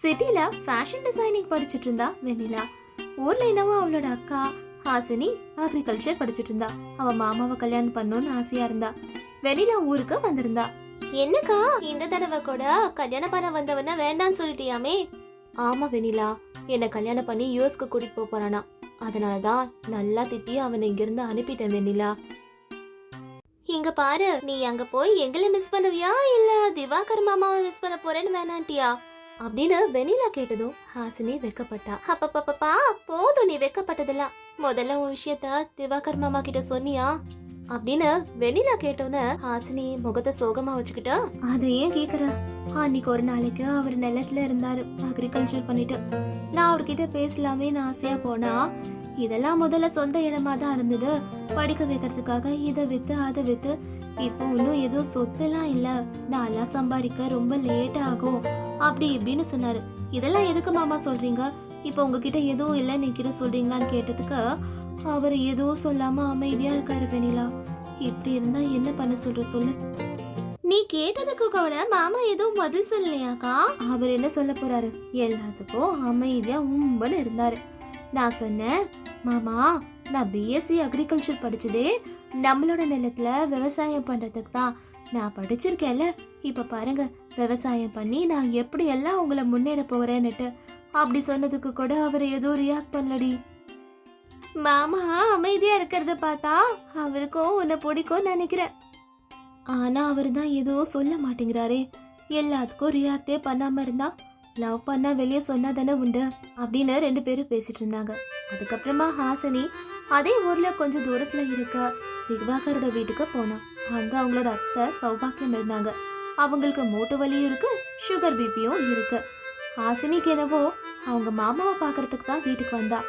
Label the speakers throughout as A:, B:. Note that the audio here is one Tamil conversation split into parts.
A: சிட்டில ஃபேஷன் டிசைனிங் படிச்சிட்டு இருந்தா வெண்ணிலா. ஊர்ல என்னவோ அவளோட அக்கா ஹாசினி அக்ரிகல்ச்சர் படிச்சிட்டு இருந்தா. அவ மாமாவை கல்யாணம் பண்ணணும்னு ஆசையா இருந்தா. வெண்ணிலா ஊருக்கு வந்திருந்தா. என்னக்கா இந்த தடவை கூட கல்யாணம் பண்ண வந்தவன வேண்டாம்னு சொல்லிட்டியாமே? ஆமா வெண்ணிலா என்ன கல்யாணம் பண்ணி யூஎஸ்க்கு கூட்டிட்டு போப் போறானா. அதனாலதான் நல்லா திட்டி அவனை இங்கிருந்து அனுப்பிட்டேன் வெண்ணிலா. இங்க பாரு நீ அங்க போய் எங்களை மிஸ் பண்ணுவியா இல்ல திவாகர் மாமாவை மிஸ் பண்ண போறேன்னு வேணாண்டியா அப்படின்னு வெண்ணிலா கேட்டதும் ஹாசினி வெக்கப்பட்டா. அப்பப்பப்பா போதும் நீ வெக்கப்பட்டதெல்லாம். முதல்ல உன் விஷயத்த திவாகர் மாமா கிட்ட சொன்னியா? அப்படின்னு வெண்ணிலா கேட்டோன்னு ஹாசினி முகத்தை சோகமா வச்சுக்கிட்டா. அதை ஏன் கேக்குற? அன்னைக்கு ஒரு நாளைக்கு அவர் நிலத்துல இருந்தாரு. அக்ரிகல்ச்சர் பண்ணிட்டு. நான் அவர்கிட்ட பேசலாமே ஆசையா போனா இதெல்லாம் முதல்ல சொந்த இடமா தான் இருந்தது. படிக்க வைக்கிறதுக்காக இதை வித்து அதை வித்து. இப்போ இன்னும் எதுவும் சொத்தெல்லாம் இல்ல. நான் எல்லாம் சம்பாதிக்க ரொம்ப லேட் ஆகும். அப்படி இப்படின்னு சொன்னாரு. இதெல்லாம் எதுக்கு மாமா சொல்றீங்க? இப்போ உங்ககிட்ட எதுவும் இல்ல நீங்கிட்ட சொல்றீங்களான்னு கேட்டதுக்கு அவர் எதுவும் சொல்லாம அமைதியா இருக்காரு பெனிலா இப்படி இருந்தா என்ன பண்ண சொல்ற சொல்லு. நீ கேட்டதுக்கு கூட மாமா எதுவும் பதில் சொல்லலையாக்கா அவர் என்ன சொல்ல போறாரு? எல்லாத்துக்கும் அமைதியா உம்பன்னு இருந்தாரு. நான் சொன்னேன் மாமா நான் பிஎஸ்சி அக்ரிகல்ச்சர் படிச்சதே நம்மளோட நிலத்துல விவசாயம் பண்றதுக்கு தான். நான் படிச்சிருக்கேன்ல. இப்ப பாருங்க விவசாயம் பண்ணி நான் எப்படி எல்லாம் உங்களை முன்னேற போறேன்னுட்டு அப்படி சொன்னதுக்கு கூட அவர் எதுவும் ரியாக்ட் பண்ணலடி. மாமா அமைதியா இருக்கிறத பார்த்தா அவருக்கும் உன்னை பிடிக்கும் நினைக்கிறேன். ஆனா அவர் தான் எதுவும் சொல்ல மாட்டேங்கிறாரே. எல்லாத்துக்கும் ரியாக்டே பண்ணாம இருந்தா லவ் பண்ணா வெளியே சொன்னா தானே உண்டு அப்படின்னு ரெண்டு பேரும் பேசிட்டு இருந்தாங்க. அதுக்கப்புறமா ஹாசினி அதே ஊர்ல கொஞ்சம் தூரத்துல இருக்க திவாகரோட வீட்டுக்கு போனான் அங்க அவங்களோட அத்தை சௌபாக்கியம் இருந்தாங்க. அவங்களுக்கு மூட்டு வலியும் இருக்கு சுகர் பிபியும் இருக்கு. ஹாசினிக்கு என்னவோ அவங்க மாமாவை பார்க்கறதுக்கு தான் வீட்டுக்கு வந்தா.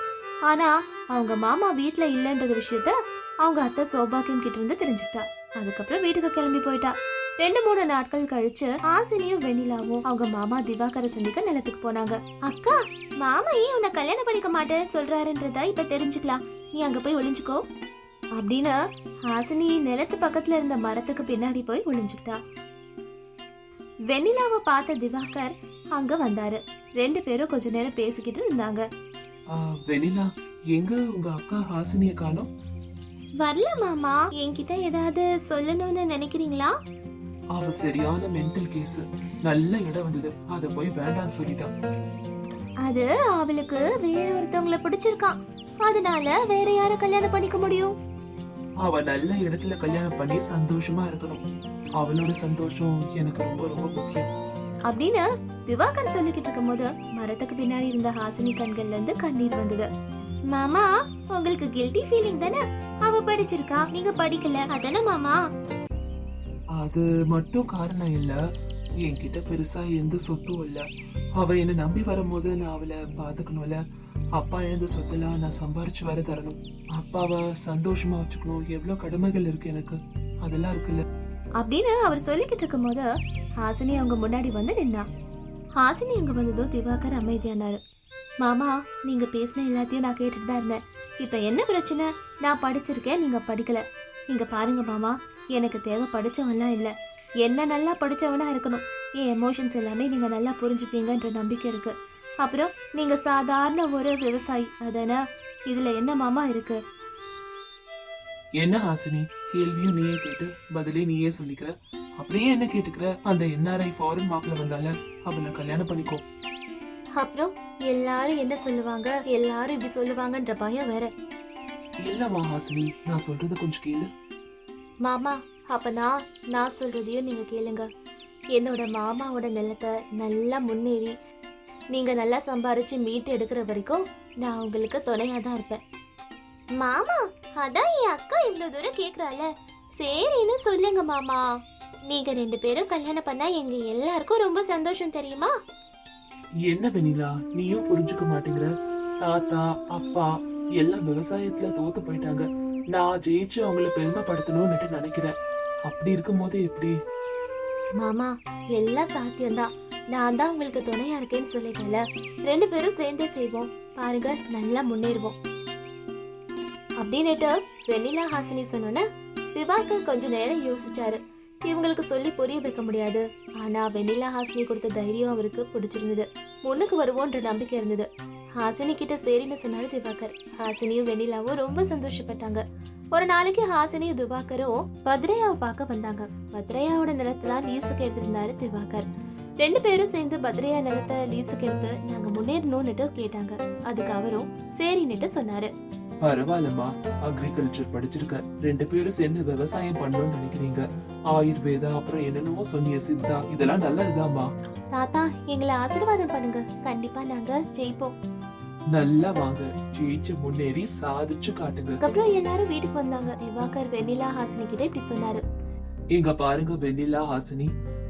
A: ஆனா அவங்க மாமா வீட்டுல இல்லைன்ற விஷயத்த அவங்க அத்தை சோபாக்கியம் கிட்ட இருந்து தெரிஞ்சுக்கிட்டா. அதுக்கப்புறம் வீட்டுக்கு கிளம்பி போயிட்டா. ரெண்டு மூணு நாட்கள் கழிச்சு ஆசினியும் வெண்ணிலாவும் அவங்க மாமா திவாகரை சந்திக்க நிலத்துக்கு போனாங்க. அக்கா மாமா ஏன் உன்னை கல்யாணம் பண்ணிக்க மாட்டேன்னு சொல்றாருன்றத இப்ப தெரிஞ்சுக்கலாம். நீ அங்க போய் ஒளிஞ்சுக்கோ. அப்படின்னு ஹாசினி நிலத்து பக்கத்துல இருந்த மரத்துக்கு பின்னாடி போய் ஒளிஞ்சுக்கிட்டா. வெண்ணிலாவை பார்த்த திவாகர் அங்க வந்தாரு. ரெண்டு பேரும் கொஞ்ச நேரம் பேசிக்கிட்டு இருந்தாங்க.
B: வெனிலா எங்க உங்க அக்கா ஹாசினிய காணோம்?
A: வரல மாமா. என்கிட்ட ஏதாவது சொல்லணும்னு நினைக்கிறீங்களா?
B: அவ சரியான மென்டல் கேஸ் நல்ல இடம் வந்தது. அத போய் வேண்டான்னு சொல்லிட்டான்
A: அது அவளுக்கு வேற ஒருத்தவங்கள பிடிச்சிருக்கான் அதனால வேற யார கல்யாணம் பண்ணிக்க முடியும்?
B: அவ நல்ல இடத்துல கல்யாணம் பண்ணி சந்தோஷமா இருக்கணும். அவளோட சந்தோஷம் எனக்கு ரொம்ப ரொம்ப முக்கியம்.
A: அப்படின்னு திவாகர் சொல்லிக்கிட்டு இருக்கும்போது மரத்துக்கு பின்னாடி இருந்த ஹாசினி கண்கள்ல இருந்து கண்ணீர் வந்தது. மாமா உங்களுக்கு கில்ட்டி ஃபீலிங் தானே? அவ படிச்சிருக்கா? நீங்க படிக்கல. அதானே மாமா?
B: அது மட்டும் காரணம் இல்ல. என்கிட்ட பெருசா எந்த சொத்தும் இல்ல. அவ என்ன நம்பி வரும்போது நான் அவளை பாத்துக்கணும்ல. அப்பா இழந்த சொத்தெல்லாம் நான் சம்பாரிச்சு வர தரணும். அப்பாவை சந்தோஷமா வச்சுக்கணும். எவ்வளவு கடமைகள் இருக்கு எனக்கு. அதெல்லாம் இருக்குல்ல.
A: அப்படின்னு அவர் சொல்லிக்கிட்டு இருக்கும்போது ஹாசினி அவங்க முன்னாடி வந்து நின்னா. ஹாசினி அங்க வந்ததும் திவாகர் அமைதியானாரு. மாமா நீங்க பேசின எல்லாத்தையும் நான் கேட்டுட்டு தான் இருந்தேன். இப்ப என்ன பிரச்சனை? நான் படிச்சிருக்கேன் நீங்க படிக்கல. இங்க பாருங்க மாமா எனக்கு தேவை படிச்சவன்லாம் இல்ல. என்ன நல்லா படிச்சவனா இருக்கணும். என் எமோஷன்ஸ் எல்லாமே நீங்க நல்லா புரிஞ்சுப்பீங்கன்ற நம்பிக்கை இருக்கு. அப்புறம் நீங்க சாதாரண ஒரு விவசாயி அதானே? இதுல என்ன மாமா இருக்கு?
B: என்ன ஹாசினி? கேள்வியும் நீயே கேட்டு பதிலே நீயே சொல்லிக்கிற. அப்படியே என்ன கேட்டுக்கிற? அந்த என்ஆர்ஐ ஃபாரின் மாப்பிள்ள வந்தால அவளை கல்யாணம் பண்ணிக்கோ.
A: அப்புறம் எல்லாரும் என்ன சொல்லுவாங்க? எல்லாரும் இப்படி சொல்லுவாங்கன்ற பயம் வேற.
B: இல்லம்மா ஹாசினி நான் சொல்றத கொஞ்சம் கேளு.
A: மாமா அப்பனா நான் சொல்றதையும் நீங்க கேளுங்க. என்னோட மாமாவோட நிலத்தை நல்லா முன்னேறி நீங்க நல்லா சம்பாரிச்சு மீட்டு எடுக்கிற வரைக்கும் நான் உங்களுக்கு துணையா தான் இருப்பேன். மாமா அதான் என் அக்கா இவ்வளவு தூரம் கேக்குறால சரின்னு சொல்லுங்க மாமா. நீங்க ரெண்டு பேரும் கல்யாணம் பண்ணா எங்க எல்லாருக்கும் ரொம்ப சந்தோஷம் தெரியுமா?
B: என்ன வெனிலா நீயும் புரிஞ்சுக்க மாட்டேங்கிற. தாத்தா அப்பா எல்லாம் விவசாயத்துல தோத்து போயிட்டாங்க. நான் ஜெயிச்சு அவங்கள பெருமைப்படுத்தணும்னுட்டு நினைக்கிறேன். அப்படி இருக்கும்போது எப்படி?
A: மாமா எல்லாம் சாத்தியம்தான். நான் தான் உங்களுக்கு துணையா இருக்கேன்னு சொல்லிட்டேன்ல. ரெண்டு பேரும் சேர்ந்தே செய்வோம். பாருங்க நல்லா முன்னேறுவோம். அப்படின்னுட்டு வெண்ணிலா ஹாசினி சொன்னோன்னே திவாகர் கொஞ்ச நேரம் யோசிச்சாரு. இவங்களுக்கு சொல்லி புரிய வைக்க முடியாது. ஆனா வெண்ணிலா ஹாசினி கொடுத்த தைரியம் அவருக்கு பிடிச்சிருந்தது. முன்னுக்கு வருவோன்ற நம்பிக்கை இருந்தது. ஹாசினி கிட்ட சரின்னு சொன்னாரு திவாகர். ஹாசினியும் வெண்ணிலாவும் ரொம்ப சந்தோஷப்பட்டாங்க. ஒரு நாளைக்கு ஹாசினியும் திவாகரும் பத்ரையாவை பார்க்க வந்தாங்க. பத்ரையாவோட நிலத்துல லீஸுக்கு எடுத்திருந்தாரு திவாகர். ரெண்டு பேரும் சேர்ந்து பத்ரையா நிலத்தை லீஸுக்கு எடுத்து நாங்க முன்னேறணும்னுட்டு கேட்டாங்க. அதுக்கு அவரும் சரின்னுட்டு சொன்னாரு.
B: பரவாயில்லம்மா. அக்ரிகல்ச்சர் படிச்சிருக்க. ரெண்டு பேரும் சேர்ந்து விவசாயம் பண்ணணும்னு நினைக்கிறீங்க. ஆயுர்வேதா அப்புறம் என்னென்னவோ சொன்னிய சித்தா. இதெல்லாம் நல்லதுதாம்மா.
A: தாத்தா எங்களை ஆசீர்வாதம் பண்ணுங்க. கண்டிப்பா நாங்க ஜெயிப்போம்.
B: நல்லா வாங்க. ஜெயிச்சு முன்னேறி சாதிச்சு காட்டுங்க.
A: அதுக்கப்புறம் எல்லாரும் வீட்டுக்கு வந்தாங்க. திவாகர் வெண்ணிலா ஹாசினி கிட்ட இப்படி சொன்னாரு.
B: இங்க பாருங்க வெண்ணிலா ஹாசினி.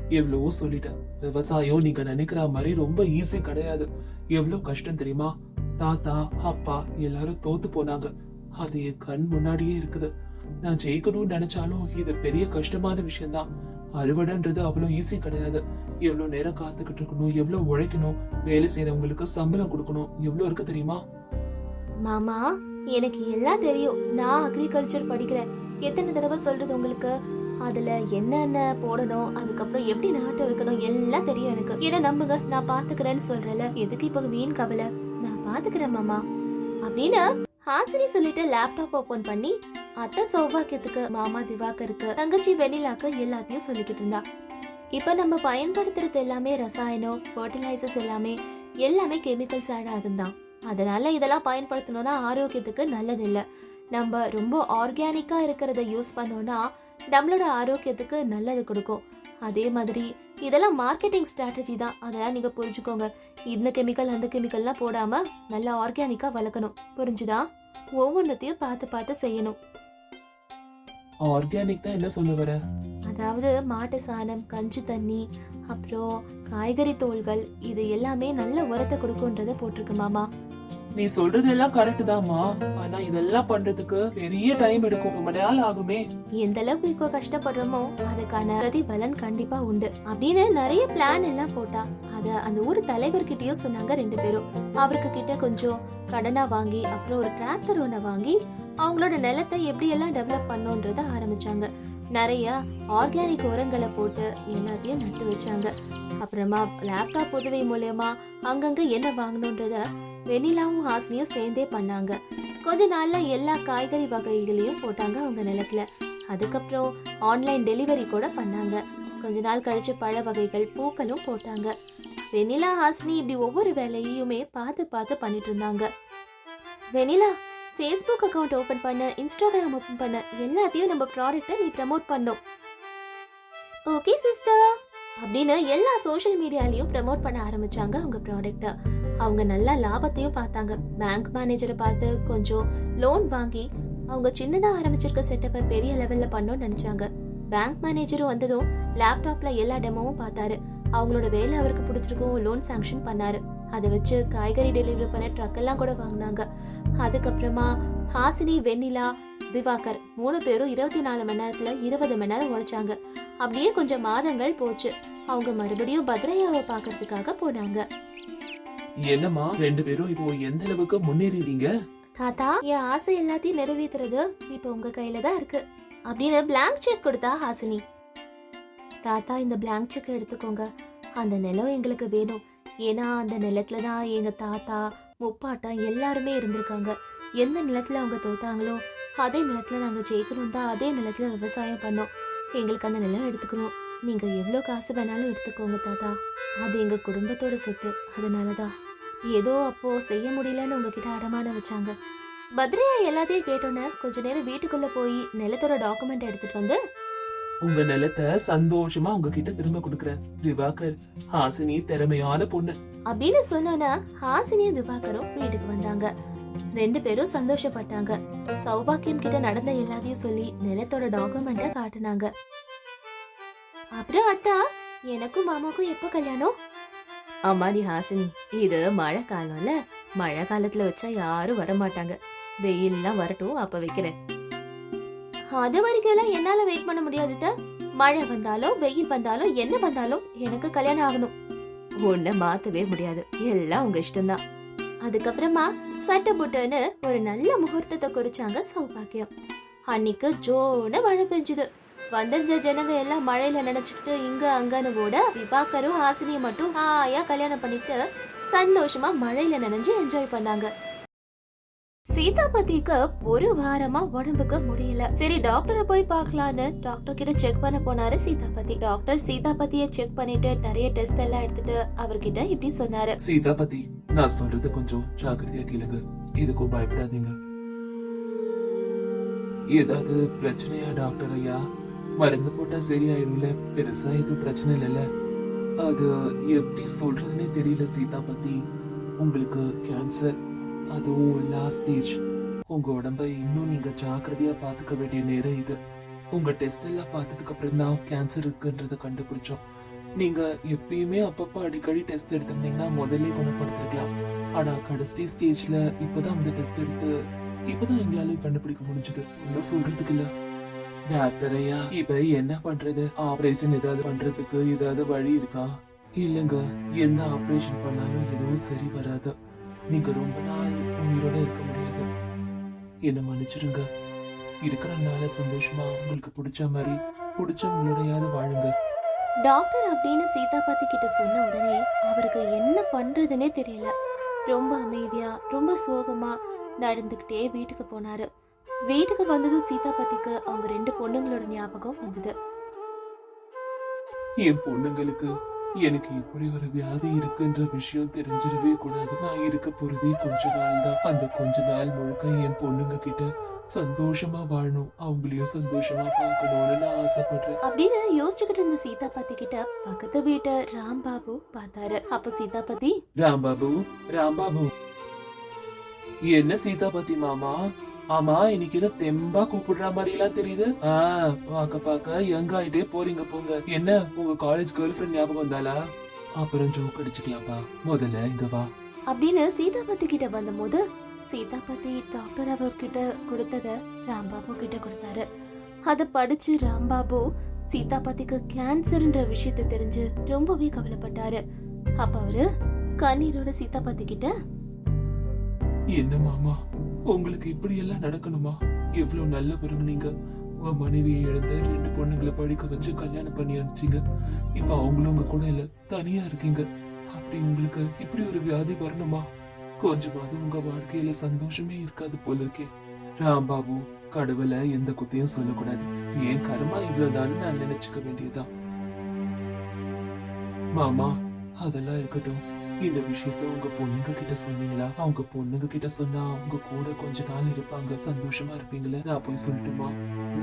B: எவ்வளவோ சொல்லிட்டேன் விவசாயம் நீங்க நினைக்கிற மாதிரி ரொம்ப ஈஸி கிடையாது. எவ்வளவு கஷ்டம் தெரியுமா? தாத்தா அப்பா எல்லாரும் தோத்து போனாங்க. அது என் கண் முன்னாடியே இருக்குது. நான் ஜெயிக்கணும்னு நினைச்சாலும் இது பெரிய கஷ்டமான விஷயம்தான். அறுவடைன்றது அவ்வளவு ஈஸி கிடையாது. எவ்வளவு நேரம் காத்துக்கிட்டு இருக்கணும் எவ்வளவு உழைக்கணும் வேலை செய்யறவங்களுக்கு சம்பளம் கொடுக்கணும் எவ்வளவு இருக்கு தெரியுமா?
A: மாமா எனக்கு எல்லாம் தெரியும். நான் அக்ரிகல்ச்சர் படிக்கிறேன். எத்தனை தடவை சொல்றது உங்களுக்கு? அதுல என்னென்ன போடணும் அதுக்கப்புறம் எப்படி நாட்டை வைக்கணும் எல்லாம் தெரியும் எனக்கு. ஏன்னா நம்புங்க நான் பாத்துக்கிறேன்னு சொல்றல எதுக்கு இப்ப வீண் கவலை? பாத்துக்கிறேன் மாமா. அப்படின்னு ஹாசினி சொல்லிட்டு லேப்டாப் ஓபன் பண்ணி அத்தை சௌபாக்கியத்துக்கு மாமா திவாகருக்கு தங்கச்சி வெண்ணிலாக்கு எல்லாத்தையும் சொல்லிக்கிட்டு இருந்தா. இப்ப நம்ம பயன்படுத்துறது எல்லாமே ரசாயனம் ஃபர்டிலைசர்ஸ் எல்லாமே எல்லாமே கெமிக்கல்ஸ் ஆட் ஆகுதான் அதனால இதெல்லாம் பயன்படுத்தணும்னா ஆரோக்கியத்துக்கு நல்லது இல்ல நம்ம ரொம்ப ஆர்கானிக்கா இருக்கிறத யூஸ் பண்ணோம்னா நம்மளோட ஆரோக்கியத்துக்கு நல்லது கொடுக்கும். அதே மாதிரி இதெல்லாம் மார்க்கெட்டிங் ஸ்ட்ராட்டஜி தான். அதெல்லாம் நீங்க புரிஞ்சுக்கோங்க. இந்த கெமிக்கல் அந்த கெமிக்கல்லாம் போடாம நல்லா ஆர்கானிக்கா வளர்க்கணும். புரிஞ்சுதா? ஒவ்வொன்றத்தையும் பார்த்து பார்த்து செய்யணும்.
B: ஆர்கானிக்னா என்ன சொல்ல வர?
A: அதாவது மாட்டு சாணம் கஞ்சி தண்ணி அப்புறம் காய்கறி தோல்கள் இது எல்லாமே நல்ல உரத்தை கொடுக்குன்றத போட்டிருக்கு மாமா.
B: நீ சொல்றது எல்லாம் கரெக்ட் தாமா ஆனா இதெல்லாம் பண்றதுக்கு பெரிய டைம் எடுக்கும். ரொம்ப நாள் ஆகுமே.
A: எந்த அளவுக்கு இப்போ கஷ்டப்படுறோமோ அதுக்கான பிரதிபலன் கண்டிப்பா உண்டு. அப்படின்னு நிறைய பிளான் எல்லாம் போட்டா அத அந்த ஊர் தலைவர்கிட்டயும் சொன்னாங்க ரெண்டு பேரும். அவருக்கு கிட்ட கொஞ்சம் கடனா வாங்கி அப்புறம் ஒரு டிராக்டர் ஒன்ன வாங்கி அவங்களோட நிலத்தை எப்படி எல்லாம் டெவலப் பண்ணோன்றத ஆரம்பிச்சாங்க. நிறைய ஆர்கானிக் உரங்களை போட்டு எல்லாத்தையும் நட்டு வச்சாங்க. அப்புறமா லேப்டாப் உதவி மூலயமா அங்கங்க என்ன வாங்கணுன்றத வெண்ணிலாவும் ஹாசினியும் சேர்ந்தே பண்ணாங்க. கொஞ்ச நாள்ல எல்லா காய்கறி வகைகளையும் போட்டாங்க அவங்க நிலத்துல. அதுக்கப்புறம் ஆன்லைன் டெலிவரி கூட பண்ணாங்க. கொஞ்ச நாள் கழிச்சு பழ வகைகள் பூக்களும் போட்டாங்க. வெனிலா ஹாசினி இப்படி ஒவ்வொரு வேலையுமே பார்த்து பார்த்து பண்ணிட்டு இருந்தாங்க. வெனிலா ஃபேஸ்புக் அக்கவுண்ட் ஓபன் பண்ண இன்ஸ்டாகிராம் ஓபன் பண்ண எல்லாத்தையும் நம்ம ப்ராடக்ட்டை நீ ப்ரமோட் பண்ணோம் ஓகே சிஸ்டர் அப்படின்னு எல்லா சோஷியல் மீடியாலையும் ப்ரமோட் பண்ண ஆரம்பிச்சாங்க அவங்க ப்ராடக்ட்டை அவங்க நல்லா லாபத்தையும் பார்த்தாங்க. பேங்க் மேனேஜரை பார்த்து கொஞ்சம் லோன் வாங்கி அவங்க சின்னதாக ஆரம்பிச்சிருக்க செட்டப்பை பெரிய லெவலில் பண்ணோன்னு நினச்சாங்க. பேங்க் மேனேஜரும் வந்ததும் லேப்டாப்ல எல்லா டெமோவும் பார்த்தாரு. அவங்களோட வேலை அவருக்கு பிடிச்சிருக்கும் லோன் சாங்ஷன் பண்ணாரு. அதை வச்சு காய்கறி டெலிவரி பண்ண ட்ரக் எல்லாம் கூட வாங்கினாங்க. அதுக்கப்புறமா ஹாசினி வெண்ணிலா திவாகர் மூணு பேரும் இருபத்தி நாலு மணி நேரத்துல இருபது மணி நேரம் உழைச்சாங்க. அப்படியே கொஞ்சம் மாதங்கள் போச்சு. அவங்க மறுபடியும் பத்ரையாவை பார்க்கறதுக்காக போனாங்க.
B: என்னம்மா ரெண்டு பேரும் இப்போ எந்த அளவுக்கு முன்னேறிடுவீங்க
A: தாத்தா என் ஆசை எல்லாத்தையும் நிறைவேத்துறது இப்போ உங்க கையில தான் இருக்கு. அப்படின்னு blank செக் கொடுத்தா ஹாசினி. தாத்தா இந்த blank செக் எடுத்துக்கோங்க. அந்த நிலம் எங்களுக்கு வேணும். ஏன்னா அந்த நிலத்துல தான் எங்க தாத்தா முப்பாட்டா எல்லாருமே இருந்திருக்காங்க. எந்த நிலத்துல அவங்க தோத்தாங்களோ அதே நிலத்துல நாங்க ஜெயிக்கணும் தான் அதே நிலத்துல விவசாயம் பண்ணோம். எங்களுக்கு அந்த நிலம் எடுத்துக்கணும். நீங்க எவ்வளோ காசு வேணாலும் எடுத்துக்கோங்க தாத்தா. அது எங்க குடும்பத்தோட சொத்து. அதனாலதான். ஏதோ அப்போ செய்ய முடியலன்னு உங்ககிட்ட அடமானம் வச்சாங்க. பத்ரியா எல்லாத்தையும் கேட்டோன்னே கொஞ்ச நேரம் வீட்டுக்குள்ள போய் நிலத்தோட டாக்குமெண்ட் எடுத்துட்டு வந்து
B: உங்க நிலத்தை சந்தோஷமா உங்ககிட்ட திரும்ப கொடுக்கறேன். திவாகர் ஹாசினி திறமையான பொண்ணு.
A: அப்படின்னு சொன்னோன்னா ஹாசினியும் திவாகரும் வீட்டுக்கு வந்தாங்க. ரெண்டு பேரும் சந்தோஷப்பட்டாங்க. சௌபாக்கியம் கிட்ட நடந்த எல்லாத்தையும் சொல்லி நிலத்தோட டாக்குமெண்ட்டை காட்டுனாங்க. அப்புறம் அத்தா எனக்கும் மாமாக்கும் எப்போ கல்யாணம்? அம்மாடி ஹாசினி இது மழை காலம்ல மழை காலத்துல வச்சா யாரும் வர மாட்டாங்க வெயில்லாம் வரட்டும் அப்ப வைக்கிறேன். அது வரைக்கும் எல்லாம் என்னால வெயிட் பண்ண முடியாது மழை வந்தாலும் வெயில் வந்தாலும் என்ன வந்தாலும் எனக்கு கல்யாணம் ஆகணும். உன்னை மாத்தவே முடியாது. எல்லாம் உங்க இஷ்டம்தான். அதுக்கப்புறமா சட்டை புட்டுன்னு ஒரு நல்ல முகூர்த்தத்தை குறிச்சாங்க சௌபாக்கியம். அன்னைக்கு ஜோன மழை பெஞ்சுது. வந்திருந்த ஜனங்க எல்லாம் மழையில நினைச்சிட்டு இங்க அங்கன்னு ஓட விபாக்கரும் ஹாசினியும் மட்டும் ஹாயா கல்யாணம் பண்ணிட்டு சந்தோஷமா மழையில நினைஞ்சு என்ஜாய் பண்ணாங்க. சீதாபதிக்கு ஒரு வாரமா உடம்புக்கு முடியல. சரி டாக்டரை போய் பார்க்கலான்னு டாக்டர் கிட்ட செக் பண்ண போனாரு சீதாபதி. டாக்டர் சீதாபதிய செக் பண்ணிட்டு நிறைய டெஸ்ட் எல்லாம் எடுத்துட்டு அவர்கிட்ட இப்படி சொன்னாரு.
B: சீதாபதி நான் சொல்றது கொஞ்சம் ஜாக்கிரதையா கேளுங்க. இதுக்கும் பயப்படாதீங்க. ஏதாவது பிரச்சனையா டாக்டர் ஐயா? மருந்து போட்டா சரியாயிடும்ல பெருசா எதுவும் பிரச்சனை இல்லைல்ல? அது எப்படி சொல்றதுன்னே தெரியல சீதா பத்தி. உங்களுக்கு கேன்சர் அதுவும் லாஸ்ட் ஸ்டேஜ் உங்க உடம்ப இன்னும் நீங்க ஜாக்கிரதையா பாத்துக்க வேண்டிய நேரம் இது. உங்க டெஸ்ட் எல்லாம் பார்த்ததுக்கு அப்புறம் தான் கேன்சர் இருக்குன்றத கண்டுபிடிச்சோம். நீங்க எப்பயுமே அப்பப்போ அடிக்கடி டெஸ்ட் எடுத்திருந்தீங்கன்னா முதல்ல குணப்படுத்திருக்கலாம். ஆனா கடைசி ஸ்டேஜ்ல இப்பதான் அந்த டெஸ்ட் எடுத்து இப்பதான் எங்களால கண்டுபிடிக்க முடிஞ்சது. ஒன்றும் சொல்றதுக்கு இல்ல. டாக்டர் ஐயா இப்ப என்ன பண்றது? ஆபரேஷன் ஏதாவது பண்றதுக்கு ஏதாவது வழி இருக்கா? இல்லைங்க. எந்த ஆபரேஷன் பண்ணாலும் எதுவும் சரி வராது. நீங்க ரொம்ப நாள் உயிரோட இருக்க முடியாது. என்ன மன்னிச்சிருங்க இருக்கிற நாள சந்தோஷமா உங்களுக்கு பிடிச்ச மாதிரி பிடிச்சவங்களோடயாவது வாழுங்க.
A: டாக்டர் அப்படின்னு சீதாபதி கிட்ட சொன்ன உடனே அவருக்கு என்ன பண்றதுன்னே தெரியல. ரொம்ப அமைதியா ரொம்ப சோகமா நடந்துகிட்டே வீட்டுக்கு போனாரு. வீட்டுக்கு வந்ததும் சீதாபதிக்கு அவங்க ரெண்டு பொண்ணுங்களோட ஞாபகம் வந்தது.
B: என் பொண்ணுங்களுக்கு எனக்கு இப்படி ஒரு வியாதி இருக்குன்ற விஷயம் தெரிஞ்சிடவே கூடாது நான் இருக்க போறதே கொஞ்ச நாள் தான் அந்த கொஞ்ச நாள் முழுக்க என் பொண்ணுங்க கிட்ட சந்தோஷமா வாழணும். அவங்களையும் சந்தோஷமா பார்க்கணும்னு நான் ஆசைப்படுறேன்.
A: அப்படின்னு யோசிச்சுக்கிட்டு இருந்த சீதாபதி கிட்ட பக்கத்து வீட்டு ராம்பாபு பார்த்தாரு. அப்ப சீதாபதி
B: ராம்பாபு ராம்பாபு. என்ன சீதாபதி மாமா? ஆமா இன்னைக்கு என்ன தெம்பா கூப்பிடுற மாதிரி எல்லாம் தெரியுது? ஆ பாக்க பாக்க யங் ஆயிட்டே போறீங்க போங்க. என்ன உங்க காலேஜ் கேர்ள் ஃபிரெண்ட் ஞாபகம் வந்தாளா? அப்புறம் ஜோக் அடிச்சுக்கலாம்ப்பா. முதல்ல இங்க வா.
A: அப்படின்னு சீதாபதி கிட்ட சீதா பத்தி டாக்டர் அவர்கிட்ட கொடுத்தத ராம்பாபு கிட்ட கொடுத்தாரு. அத படிச்சு ராம்பாபு சீதாபதிக்கு கேன்சர்ன்ற விஷயத்தை தெரிஞ்சு ரொம்பவே கவலைப்பட்டாரு. அப்ப அவரு கண்ணீரோட சீதாபதி கிட்ட
B: என்ன மாமா உங்களுக்கு இப்படி எல்லாம் நடக்கணுமா எவ்வளவு நல்லவருங்க நீங்க. உங்க மனைவியை இழந்து ரெண்டு பொண்ணுங்களை படிக்க வச்சு கல்யாணம் பண்ணி அனுப்பிச்சிங்க. இப்ப அவங்களும் உங்க கூட இல்ல தனியா இருக்கீங்க. அப்படி உங்களுக்கு இப்படி ஒரு வியாதி வரணுமா? கொஞ்சமாவது உங்க வாழ்க்கையில சந்தோஷமே இருக்காது போல இருக்கே ராம்பாபு கடவுளை எந்த குத்தையும் சொல்லக்கூடாது. ஏன் கர்மா இவ்வளவுதான் நான் நினைச்சுக்க வேண்டியதா மாமா அதெல்லாம் இருக்கட்டும். இந்த விஷயத்த உங்க பொண்ணுங்க கிட்ட சொன்னீங்களா? அவங்க பொண்ணுங்க கிட்ட சொன்னா உங்க கூட கொஞ்ச நாள் இருப்பாங்க. சந்தோஷமா இருப்பீங்களா. நான் போய் சொல்லட்டுமா?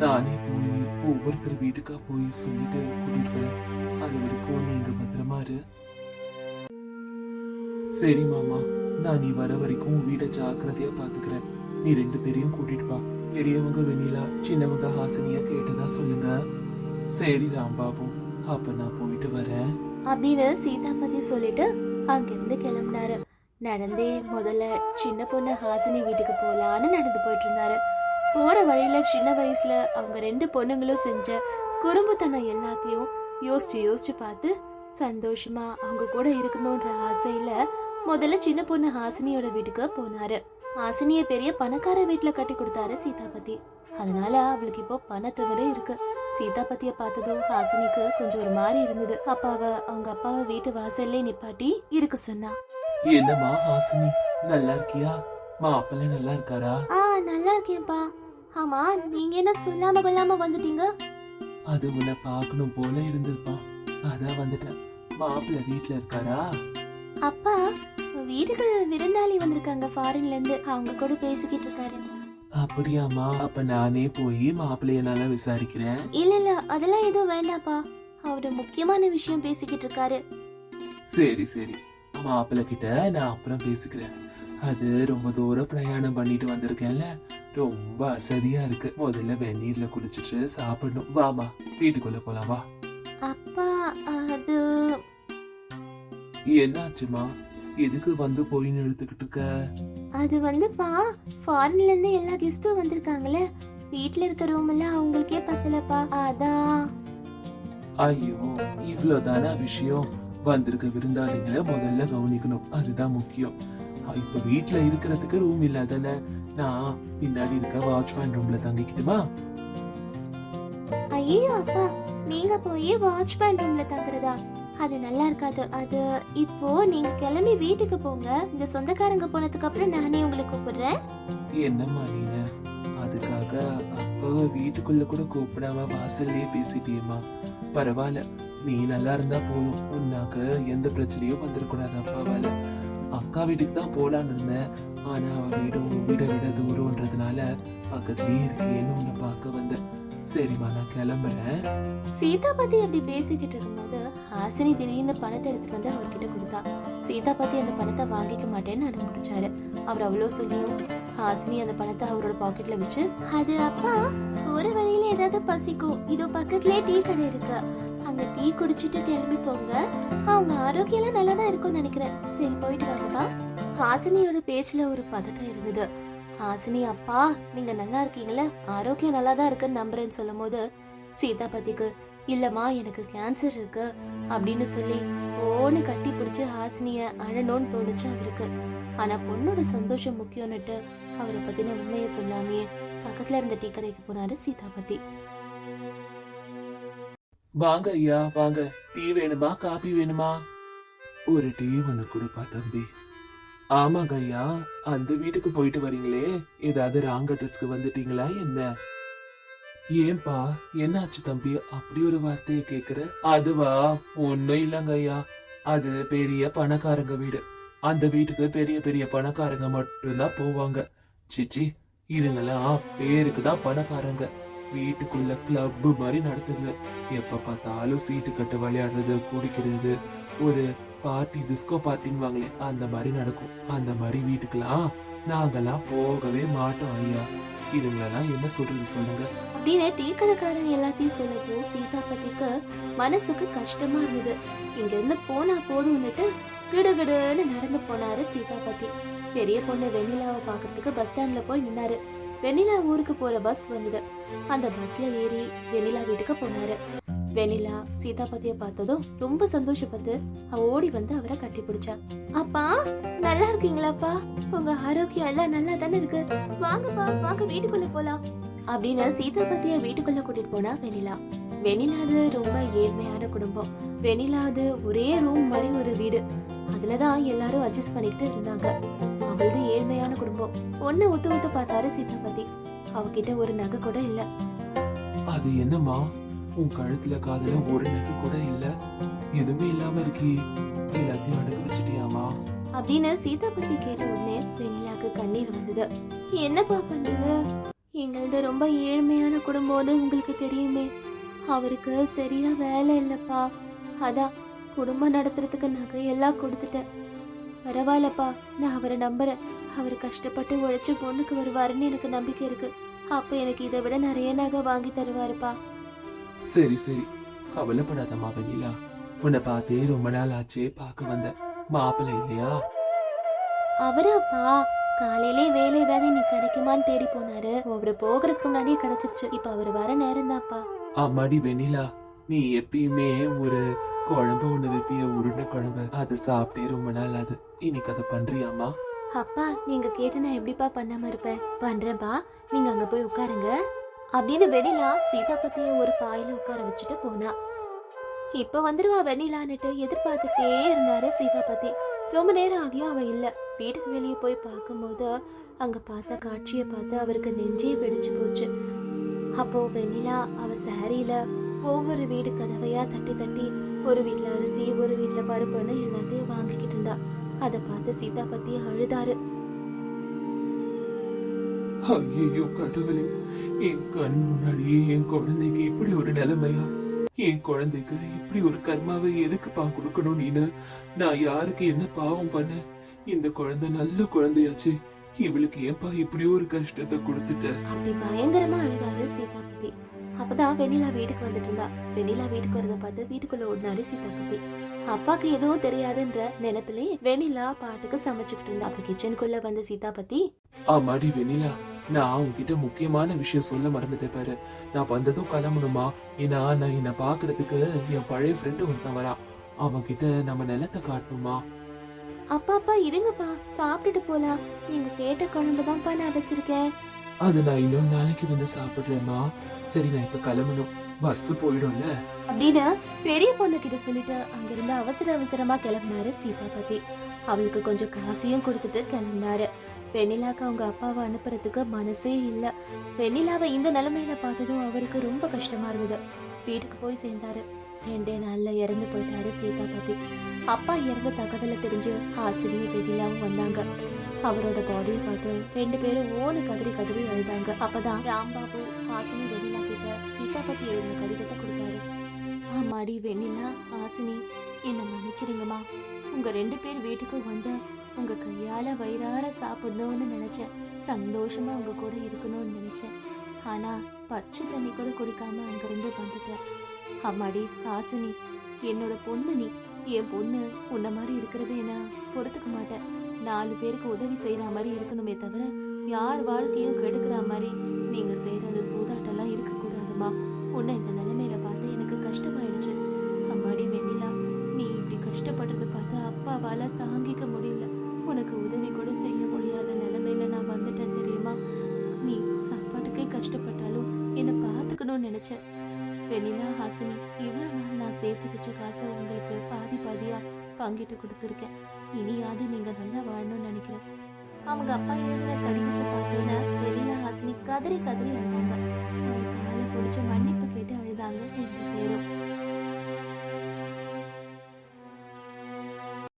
B: நானே போய் ஒவ்வொருத்தர் வீட்டுக்கா போய் சொல்லிட்டு கூட்டிட்டு வரேன் அது வரைக்கும் நீங்க பத்திரமா இரு. சரி மாமா. நான் நீ வர வரைக்கும் வீட ஜாக்கிரதையா பாத்துக்கிறேன் நீ ரெண்டு பேரையும் கூட்டிட்டு வா. பெரியவங்க வெண்ணிலா சின்னவங்க ஹாசினியா கேட்டதா சொல்லுங்க. சரி ராம்பாபு அப்ப நான் போயிட்டு வரேன்.
A: அப்படின்னு சீதாபதி சொல்லிட்டு அங்கிருந்து கிளம்பினாரு. நடந்தே முதல்ல சின்ன பொண்ணு ஹாசினி வீட்டுக்கு போலான்னு நடந்து போயிட்டு இருந்தாரு போற வழியில சின்ன வயசுல அவங்க ரெண்டு பொண்ணுங்களும் செஞ்ச குறும்புத்தனம் எல்லாத்தையும் யோசிச்சு யோசிச்சு பார்த்து சந்தோஷமா அவங்க கூட இருக்கணும்ன்ற ஆசையில முதல்ல சின்ன பொண்ணு ஹாசினியோட வீட்டுக்கு போனாரு. ஹாசினிய பெரிய பணக்கார வீட்டுல கட்டி கொடுத்தாரு சீதாபதி. அதனால அவளுக்கு இப்போ பணத்துவரே இருக்கு. சீதாபதிய பார்த்ததும் ஹாசினிக்கு கொஞ்சம் ஒரு மாதிரி இருந்தது. அப்ப அவ அவங்க அப்பாவை வீட்டு வாசல்லே நிப்பாட்டி இருக்க சொன்னா.
B: என்னம்மா ஹாசினி நல்லா இருக்கியா? மாப்பிள்ளை நல்லா இருக்காரா?
A: ஆ நல்லா இருக்கேன்ப்பா. ஆமா நீங்க என்ன சொல்லாம கொள்ளாம வந்துட்டீங்க?
B: அது உன்னை பார்க்கணும் போல இருந்ததுப்பா. அதான் வந்துட்டேன். மாப்பிள்ளை வீட்ல இருக்காரா?
A: அப்பா வீட்டுக்கு விருந்தாளி வந்திருக்காங்க ஃபாரின்ல இருந்து. அவங்க கூட பேசிக்கிட்டு இருக்காரு.
B: அப்படியாம்மா? அப்ப நானே போய் மாப்பிள்ளைய நல்லா விசாரிக்கிறேன்.
A: இல்ல இல்ல அதெல்லாம் எதுவும் வேண்டாப்பா அவரு முக்கியமான விஷயம் பேசிக்கிட்டு இருக்காரு.
B: சரி சரி. மாப்பிள்ளை கிட்ட நான் அப்புறம் பேசிக்கிறேன். அது ரொம்ப தூரம் பிரயாணம் பண்ணிட்டு வந்திருக்கேன்ல. ரொம்ப அசதியா இருக்கு. முதல்ல வெந்நீர்ல குளிச்சிட்டு சாப்பிடணும். வாமா வீட்டுக்குள்ள போலாம்? வா
A: அப்பா அது
B: என்னாச்சுமா எதுக்கு வந்து போயின்னு இழுத்துக்கிட்டு இருக்க?
A: அது வந்துப்பா ஃபாரின்ல இருந்து எல்லா கெஸ்டும் வந்திருக்காங்களே வீட்ல இருக்க ரூம் எல்லாம் அவங்களுக்கே பத்தலப்பா. அதான்.
B: ஐயோ இவ்வளவுதானா விஷயம் வந்திருக்க விருந்தாளிங்களை முதல்ல கவனிக்கணும். அதுதான் முக்கியம். இப்ப வீட்ல இருக்கிறதுக்கு ரூம் இல்லாதானே நான் பின்னாடி இருக்க வாட்ச்மேன் ரூம்ல தங்கிக்கிட்டுமா?
A: ஐயோ அப்பா. நீங்க போய் வாட்ச்மேன் ரூம்ல தங்குறதா? அது நல்லா இருக்காது. அது இப்போ நீங்க கிளம்பி வீட்டுக்கு போங்க. இந்த சொந்தக்காரங்க போனதுக்கு அப்புறம் நானே உங்களை கூப்பிடுறேன்.
B: என்னம்மா நீனு? அதுக்காக அப்பாவை வீட்டுக்குள்ள கூட கூப்பிடாம வாசல்லே பேசிட்டியேம்மா. பரவாயில்ல. நீ நல்லா இருந்தா போதும். உன்னாக்கு எந்த பிரச்சனையும் வந்துடக்கூடாது அப்பாவால. அக்கா வீட்டுக்கு தான் போலான்னு இருந்தேன். ஆனா அவ வீடும் வீட விட தூரம்ன்றதுனால பக்கத்துலயே இருக்கேன்னு உன்னை பார்க்க வந்தேன். சரிம்மா நான் கிளம்புறேன்.
A: சீதா பத்தி அப்படி பேசிக்கிட்டு இருக்கும்போது ஹாசினி திடீர்னு பணத்தை எடுத்துட்டு வந்து அவர்கிட்ட கொடுத்தா. சீதா பத்தி அந்த பணத்தை வாங்கிக்க மாட்டேன்னு அடம் பிடிச்சாரு. அவர் அவ்வளோ சொல்லியும் ஹாசினி அந்த பணத்தை அவரோட பாக்கெட்ல வச்சு அது அப்பா ஒரு வழியில ஏதாவது பசிக்கும். இதோ பக்கத்துலயே டீ கடை இருக்கு. அங்க டீ குடிச்சிட்டு கிளம்பி போங்க. அவங்க ஆரோக்கியம் நல்லா தான் இருக்கும்னு நினைக்கிறேன். சரி போயிட்டு வாங்கப்பா. ஹாசினியோட பேச்சுல ஒரு பதட்டம் இருந்தது. ஹாசினி அப்பா நீங்க நல்லா இருக்கீங்களா? ஆரோக்கியம் நல்லா தான் இருக்குன்னு நம்புறேன்னு சொல்லும் போது சீதாபதிக்கு இல்லம்மா எனக்கு கேன்சர் இருக்கு அப்படின்னு சொல்லி ஓன்னு கட்டி பிடிச்சு ஹாசினிய அழணும்னு தோணுச்சு அவருக்கு. ஆனா பொண்ணோட சந்தோஷம் முக்கியம்னுட்டு அவரை பத்தின உண்மையை சொல்லாமே பக்கத்துல இருந்த டீ கடைக்கு போனாரு சீதாபதி.
B: வாங்க ஐயா வாங்க. டீ வேணுமா? காபி வேணுமா? ஒரு டீ ஒண்ணு கொடுப்பா தம்பி. ஆமாங்க ஐயா அந்த வீட்டுக்கு போயிட்டு வரீங்களே. ஏதாவது ராங் அட்ரஸ்க்கு வந்துட்டீங்களா என்ன? ஏன்பா என்னாச்சு தம்பி? அப்படி ஒரு வார்த்தையை கேக்குற? அதுவா? ஒண்ணும் இல்லைங்க ஐயா அது பெரிய பணக்காரங்க வீடு. அந்த வீட்டுக்கு பெரிய பெரிய பணக்காரங்க மட்டும்தான் போவாங்க. சிச்சி இதுங்கெல்லாம் பேருக்கு தான் பணக்காரங்க. வீட்டுக்குள்ள கிளப் மாதிரி நடத்துங்க எப்ப பார்த்தாலும் சீட்டு கட்டு விளையாடுறது குடிக்கிறது ஒரு பார்ட்டி டிஸ்கோ பார்ட்டின்னு வாங்களே அந்த மாதிரி நடக்கும். அந்த மாதிரி வீட்டுக்கெல்லாம் நாங்கெல்லாம் போகவே மாட்டோம் ஐயா. இதுங்களெல்லாம் என்ன சொல்றது சொல்லுங்க.
A: அப்படின்னு டீ கடைக்காரன் எல்லாத்தையும் சொல்லப்போ சீதாபதிக்கு மனசுக்கு கஷ்டமா இருந்தது. இங்க இருந்து போனா போதும்னுட்டு கிடுகிடுன்னு நடந்து போனாரு சீதாபதி பெரிய பொண்ணு வெண்ணிலாவை பாக்குறதுக்கு பஸ் ஸ்டாண்ட்ல போய் நின்னாரு. வெண்ணிலா ஊருக்கு போற பஸ் வந்தது. அந்த பஸ்ல ஏறி வெண்ணிலா வீட்டுக்கு போனாரு. வெனிலா சீதாபதிய பார்த்ததும் ரொம்ப சந்தோஷப்பட்டு அவ ஓடி வந்து அவரை கட்டி பிடிச்சா அப்பா நல்லா இருக்கீங்களாப்பா? உங்க ஆரோக்கியம் எல்லாம் நல்லா தானே இருக்கு. வாங்கப்பா வாங்க வீட்டுக்குள்ள போலாம். அப்படின்னு சீதாபதிய வீட்டுக்குள்ள கூட்டிட்டு போனா வெனிலா வெண்ணிலாது ரொம்ப ஏழ்மையான குடும்பம். வெண்ணிலாது ஒரே ரூம் மாதிரி ஒரு வீடு. அதுலதான் எல்லாரும் அட்ஜஸ்ட் பண்ணிட்டு இருந்தாங்க. அவளது ஏழ்மையான குடும்பம். ஒன்னு ஒத்து ஒத்து பார்த்தாரு சீதாபதி. அவகிட்ட ஒரு நகை கூட இல்ல.
B: அது என்னமா உன் கழுத்துல காதுல ஒரு நகை கூட இல்ல. எதுவுமே இல்லாம இருக்கி. எல்லாத்தையும் அடக்கு வச்சிட்டியாமா?
A: அப்படின்னு சீதாபதி கேட்ட உடனே வெண்ணிலாக்கு கண்ணீர் வந்தது. என்னப்பா பண்றது? எங்களது ரொம்ப ஏழ்மையான குடும்பம்னு உங்களுக்கு தெரியுமே. அவருக்கு சரியா வேலை இல்லப்பா. அதான் குடும்பம் நடத்துறதுக்கு நகையெல்லாம் கொடுத்துட்டேன். பரவாயில்லப்பா நான் அவரை நம்புறேன். அவர் கஷ்டப்பட்டு உழைச்சு பொண்ணுக்கு வருவாருன்னு எனக்கு நம்பிக்கை இருக்கு. அப்ப எனக்கு இதை விட நிறைய நகை வாங்கி தருவாருப்பா.
B: சரி சரி. கவலைப்படாதம்மா வெண்ணிலா உன்னை பார்த்தே ரொம்ப நாள் ஆச்சே பார்க்க வந்த மாப்பிள்ளை இல்லையா?
A: அவராப்பா காலையிலே வேலை ஏதாவது இன்னைக்கு கிடைக்குமான்னு தேடி போனாரு. அவரு போகிறதுக்கு முன்னாடியே கிடைச்சிருச்சு. இப்ப அவர் வர நேரம் தான்ப்பா
B: அம்மாடி வெண்ணிலா நீ எப்பயுமே ஒரு குழம்பு ஒண்ணு வைப்பிய உருண்டை குழம்பு. அதை சாப்பிட்டே ரொம்ப நாள் ஆகுது இன்னைக்கு அதை பண்றியாமா
A: அப்பா நீங்க கேட்டு நான் எப்படிப்பா பண்ணாம இருப்பேன்? பண்றேன்ப்பா. நீங்க அங்க போய் உட்காருங்க. அப்படின்னு வெண்ணிலா சீதாபதிய ஒரு பாயில உட்கார வச்சுட்டு போனா. இப்ப வந்துருவா வெண்ணிலான்னுட்டு எதிர்பார்த்துட்டே இருந்தாரு சீதாபதி ரொம்ப நேரம் ஆகியும் அவ இல்ல. வீட்டுக்கு வெளியே போய் பார்க்கும்போது அங்க பார்த்த காட்சியை பார்த்து அவருக்கு நெஞ்சே பிடிச்சு போச்சு. அப்போ வெண்ணிலா அவ சாரியில ஒவ்வொரு வீடு கதவையா தட்டி தட்டி ஒரு வீட்டுல அரிசி ஒரு வீட்டுல பருப்புன்னு எல்லாத்தையும் வாங்கிக்கிட்டு இருந்தா. அதை பார்த்து சீதாபதி அழுதாரு.
B: ஐயோ கடவுளே என் கண் முன்னாடியே என் குழந்தைக்கு இப்படி ஒரு நிலைமையா? என் குழந்தைக்கு இப்படி ஒரு கர்மாவை எதுக்குப்பா கொடுக்கணும் நீனு? நான் யாருக்கு என்ன பாவம் பண்ண? இந்த குழந்தை நல்ல குழந்தையாச்சு. இவளுக்கு ஏன்பா இப்படி ஒரு கஷ்டத்தை கொடுத்துட்ட?
A: அப்படி பயங்கரமா அழுதாரு சீதாபதி. அப்பதான் வெண்ணிலா வீட்டுக்கு வந்துட்டு இருந்தா. வெண்ணிலா வீட்டுக்கு வரத பார்த்து வீட்டுக்குள்ள ஓடினாரு சீதாபதி. அப்பாக்கு எதுவும் தெரியாதுன்ற நினைப்பிலே வெண்ணிலா பாட்டுக்கு சமைச்சுக்கிட்டு இருந்தா. அப்ப கிச்சனுக்குள்ள வந்த சீதாபதி
B: ஆமாடி வெண்ணிலா. நான் உன்கிட்ட முக்கியமான விஷயம் சொல்ல மறந்துட்டேன் பாரு. நான் வந்ததும் கிளம்பணுமா? ஏன்னா நான் என்ன பாக்குறதுக்கு என் பழைய ஃப்ரெண்டு ஒருத்தன் வரான். அவன் கிட்ட நம்ம நிலத்தை காட்டணுமா?
A: அப்பா அப்பா இருங்கப்பா. சாப்பிட்டுட்டு போலாம். நீங்க கேட்ட குழம்பு தான்ப்பா நான் வச்சிருக்கேன்.
B: அது நான் இன்னொரு நாளைக்கு வந்து சாப்பிடுறேம்மா. சரி நான் இப்ப கிளம்பணும். பஸ் போயிடும்ல?
A: அப்படின்னு பெரிய பொண்ணு கிட்ட சொல்லிட்டு அங்கிருந்து அவசர அவசரமா கிளம்பினாரு சீதா பத்தி அவளுக்கு கொஞ்சம் காசையும் கொடுத்துட்டு கிளம்பினாரு. வெண்ணிலாக்கு அவங்க அப்பாவை அனுப்புறதுக்கு மனசே இல்ல. வெண்ணிலாவை இந்த நிலைமையில பார்த்ததும் அவருக்கு ரொம்ப கஷ்டமா இருந்தது. வீட்டுக்கு போய் சேர்ந்தாரு. ரெண்டே நாள்ல இறந்து போயிட்டாரு சீதா பத்தி அப்பா இறந்த தகவலை தெரிஞ்சு ஆசிரியர் வெண்ணிலாவும் வந்தாங்க. அவரோட பாடியை பார்த்து ரெண்டு பேரும் ஓனு கதறி கதறி எழுதாங்க அப்பதான் ராம்பாபு ஹாசினி வெண்ணிலா கிட்ட சீதா பத்தி எழுதின கடிதத்தை கொடுத்தாரு. ஆமாடி வெண்ணிலா ஹாசினி என்ன மன்னிச்சிருங்கம்மா. உங்க ரெண்டு பேர் வீட்டுக்கு வந்த உங்க கையால வயிறார சாப்பிடணும்னு நினைச்சேன். சந்தோஷமா உங்க கூட இருக்கணும்னு நினைச்சேன். ஆனா பச்சை தண்ணி கூட குடிக்காம அங்கிருந்து வந்துட்டேன். அம்மாடி ஹாசினி என்னோட பொண்ணு நீ. என் பொண்ணு உன்ன மாதிரி இருக்கிறது என்ன பொறுத்துக்க மாட்டேன். நாலு பேருக்கு உதவி செய்யற மாதிரி இருக்கணுமே தவிர யார் வாழ்க்கையும் கெடுக்கிற மாதிரி நீங்க அந்த சூதாட்டெல்லாம் இருக்கக்கூடாதுமா. உன்னை இந்த நிலைமையில பார்த்து எனக்கு கஷ்டமாயிடுச்சு. அம்மாடி வெண்ணிலா நீ இப்படி கஷ்டப்படுறத பார்த்து அப்பாவால தாங்கிக்க முடியல. உனக்கு உதவி கூட செய்ய முடியாத நிலைமையில நான் வந்துட்டேன் தெரியுமா? நீ சாப்பாட்டுக்கே கஷ்டப்பட்டாலும் என்னை பார்த்துக்கணும்னு நினைச்சேன். வெண்ணிலா ஹாசினி இவ்வளோ நாள் நான் சேர்த்து வச்ச காசை உங்களுக்கு பாதி பாதியா பங்கிட்டு கொடுத்துருக்கேன். இனியாவது நீங்க நல்லா வாழணும்னு நினைக்கிறேன். அவங்க அப்பா எழுதின கடிதத்தை பார்த்தோன்னா வெண்ணிலா ஹாசினி கதறி கதறி அழுதாங்க. அவர் காலை பிடிச்ச மன்னிப்பு கேட்டு அழுதாங்க ரெண்டு பேரும்